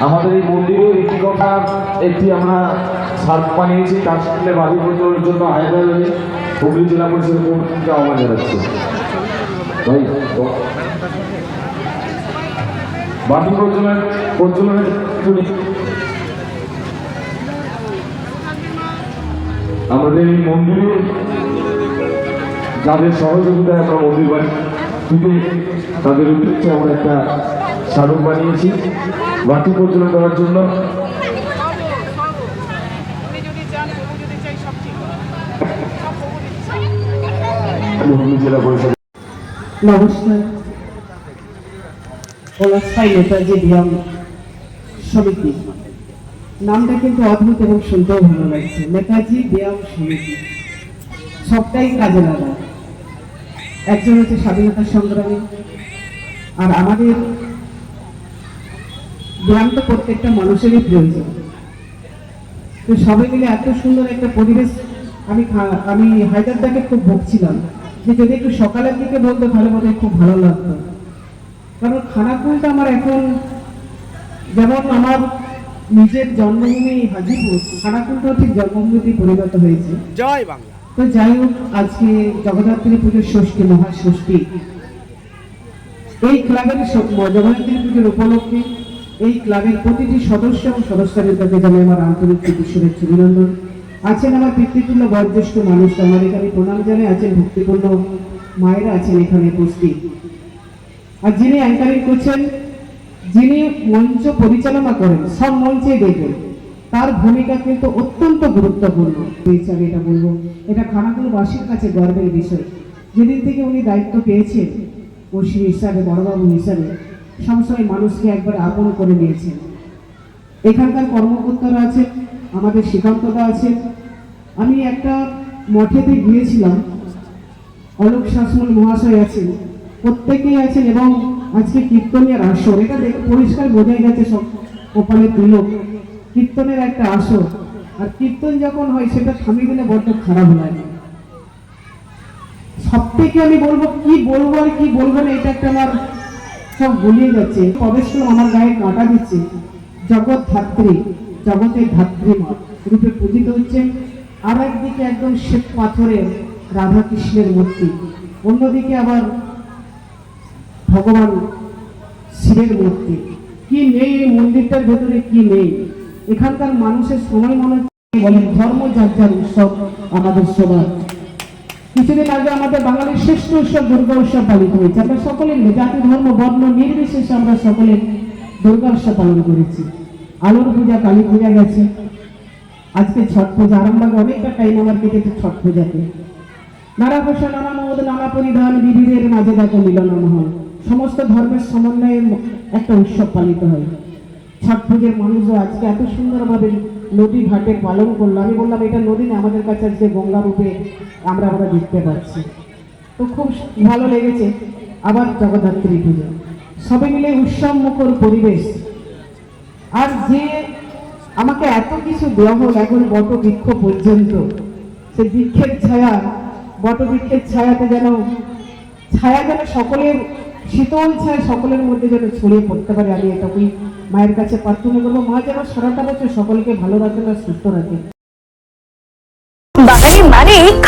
আমাদের এই মন্দিরের একটি কথা একটি আমরা সার্ক বানিয়েছি, তার সাথে বাড়ি প্রচুরের জন্য হায়দ্রাবাদে হুগলি জেলা পরিষদের পক্ষ আহ্বান জানাচ্ছি। ভাই, তো- বাড়ি প্রজ্বলন প্রজ্বলনের একটু নি- আমাদের এই মন্দিরে যাদের সহযোগিতায় আমরা মন্দির বাড়ি তাদের উদ্দেশ্যে আমরা একটা স্মারক বানিয়েছি। বাতি প্রজ্বলন করার জন্য। নমস্কার। নেতাজি ব্যায়াম নামটা কিন্তু অদ্ভুত এবং শুনতেও ভালো লাগছে। নেতাজি ব্যায়াম সবটাই কাজে একজন হচ্ছে স্বাধীনতা সংগ্রামী। আর আমাদের ব্যায়াম তো প্রত্যেকটা মানুষেরই প্রয়োজন। তো সবাই মিলে এত সুন্দর একটা পরিবেশ আমি আমি হায়দারদাকে খুব ভুগছিলাম যে যদি একটু সকালের দিকে বলতো তাহলে বোধ খুব ভালো লাগতো। কারণ খানাকুলটা আমার এখন যেমন আমার নিজের জন্মভূমি হাজিপুর খানাকুলটাও ঠিক জন্মভূমিতেই পরিণত হয়েছে। জয় বাংলা। তো যাই হোক আজকে জগদ্ধাত্রী পুজোর ষষ্ঠী মহাষষ্ঠী। এই ক্লাবের জগদ্ধাত্রী পুজোর উপলক্ষে এই ক্লাবের প্রতিটি সদস্য এবং সদস্যদের কাছে জানাই আমার আন্তরিক প্রীতি, শুভেচ্ছা, অভিনন্দন। আছেন আমার পিতৃতুল্য বয়োজ্যেষ্ঠ মানুষ আমার এখানে প্রণাম জানাই, আছেন ভক্তিপূর্ণ মায়েরা আছেন এখানে উপস্থিত। আর যিনি অ্যাঙ্কারিং করছেন, যিনি মঞ্চ পরিচালনা করেন, সব মঞ্চেই দেখবেন তার ভূমিকা কিন্তু অত্যন্ত গুরুত্বপূর্ণ। আমি এটা বলব। এটা খানাকুলবাসীর কাছে গর্বের বিষয়। যেদিন থেকে উনি দায়িত্ব পেয়েছেন ওসি হিসাবে বড়বাবু হিসাবে সবসময় মানুষকে একবার আপন করে নিয়েছেন। এখানকার কর্মকর্তারা আছেন, আমাদের শ্রীকান্তদা আছেন। আমি একটা মঠেতে গিয়েছিলাম, অলোক শাসমল মহাশয় আছেন, প্রত্যেকেই আছেন এবং আজকে কীর্তনের আসর, এটা পরিষ্কার বোঝাই গেছে সব কপালে তিলক। কীর্তনের একটা আসর, আর কীর্তন যখন হয় সেটা থামিয়ে দিলে বড্ড খারাপ লাগে। সব থেকে আমি বলব, কি বলব আর কি বলব না, এটা একটা আমার সব গুলিয়ে যাচ্ছে। করলাম আমার গায়ে কাঁটা দিচ্ছে। জগৎ ধাত্রী, জগতের ধাত্রী মা, রূপে পূজিত হচ্ছে। আর একদিকে একদম শ্বেত পাথরের রাধাকৃষ্ণের মূর্তি, অন্যদিকে আবার ভগবান শিবের মূর্তি। কি নেই এই মন্দিরটার ভেতরে, কি নেই? এখানকার মানুষের সময় মনে বলেন ধর্ম যার যার উৎসব আমাদের সবার। কিছুদিন আগে আমাদের বাঙালির শ্রেষ্ঠ উৎসব দুর্গা উৎসব পালিত হয়েছে। আমরা সকলে জাতি, ধর্ম, বর্ণ নির্বিশেষে আমরা সকলে দুর্গা উৎসব পালন করেছি। আলোর পূজা, কালী পূজা গেছে। আজকে ছট পূজা, আরামবাগে অনেকটা টাইম আমার কেটেছে ছট পূজাতে। নানা ভাষা নানা মত, নানা পরিধান বিবিধের মাঝে দেখো মিলন হয়। সমস্ত ধর্মের সমন্বয়ে একটা উৎসব পালিত হয়। ছট পুজোর মানুষও আজকে এত সুন্দরভাবে নদী ঘাটে পালন করল। আমি বললাম, এটা নদী না, আমাদের কাছে আজকে গঙ্গা রূপে আমরা আমরা দেখতে পাচ্ছি। তো খুব ভালো লেগেছে। আবার জগদ্ধাত্রী পুজো। সবে মিলে উৎসব মুখর পরিবেশ। আর যে আমাকে এত কিছু দেওয়া হল, এখন বট বৃক্ষ পর্যন্ত। সে বৃক্ষের ছায়া, বট বৃক্ষের ছায়াতে যেন, ছায়া যেন সকলের শীতল ছায় সকলের মধ্যে যেন ছড়িয়ে পড়তে পারে, আমি এটুকুই মায়ের কাছে প্রার্থনা করব। মা যেন সারাটা বছর সকলকে ভালো রাখেন আর সুস্থ রাখেন বাঙালি মানে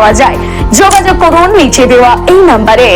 পাওয়া যায়। যোগাযোগ করুন নিচে দেওয়া এই নাম্বারে।